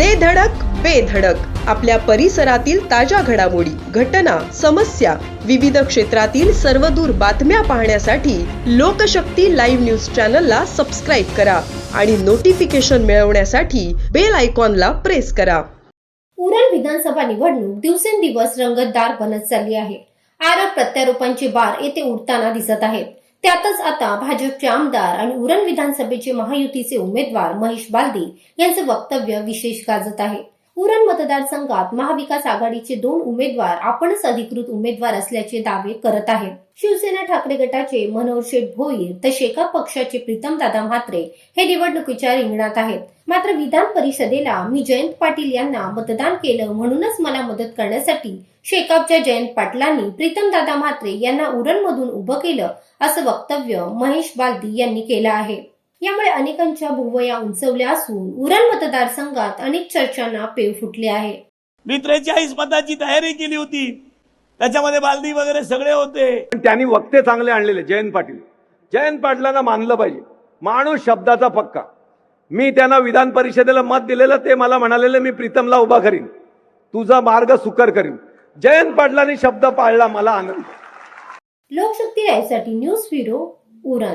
दे धडक बेधडक आपल्या परिसरातील ताज्या घडामोडी घटना समस्या विविध क्षेत्रातील सर्वदूर बातम्या पाहण्यासाठी लोकशक्ती लाईव्ह न्यूज चॅनलला सबस्क्राईब करा आणि नोटिफिकेशन मिळवण्यासाठी बेल आयकॉनला प्रेस करा. उरण विधानसभा निवडणूक दिवसेंदिवस रंगतदार बनत चालली आहे. आरोप प्रत्यारोपांचे बार येथे उडताना दिसत आहेत. त्यातच आता भाजपचे आमदार आणि उरण विधानसभेचे महायुतीचे उमेदवार महेश बालदी यांचे वक्तव्य विशेष गाजत आहे. उरण मतदारसंघात महाविकास आघाडीचे दोन उमेदवार आपणच अधिकृत उमेदवार असल्याचे दावे करत आहेत. शिवसेना ठाकरे गटाचे मनोहर शेठ भोईर तर शेका पक्षाचे प्रीतमदादा म्हात्रे हे निवडणुकीच्या रिंगणात आहेत. मात्र विधान परिषदेला मी जयंत पाटील यांना मतदान केलं म्हणूनच मला मदत करण्यासाठी शेकापच्या जयंत पाटलांनी प्रीतमदादा म्हात्रे यांना उरणमधून उभं केलं असं वक्तव्य महेश बालदी यांनी केलं आहे. यामुळे अनेकांच्या भुवया उंचवल्या असून उरण मतदारसंघात अनेक चर्चांना पेव फुटले आहे. मी त्रेचाळीस मताची तयारी केली होती. त्याच्यामध्ये बालदी वगैरे सगळे होते. पण त्यांनी वक्ते चांगले आणलेले जयंत पाटील. जयंत पाटलांना मानलं पाहिजे. माणूस शब्दाचा पक्का. मी त्यांना विधान परिषदेला मत दिलेलं ते मला म्हणालेलं मी प्रीतमला उभा करीन. तुझा मार्ग सुकर करीन. जयंत पाटलांनी शब्द पाळला मला आनंद. लोकशक्ती लाईव्हसाठी न्यूज ब्युरो उरण.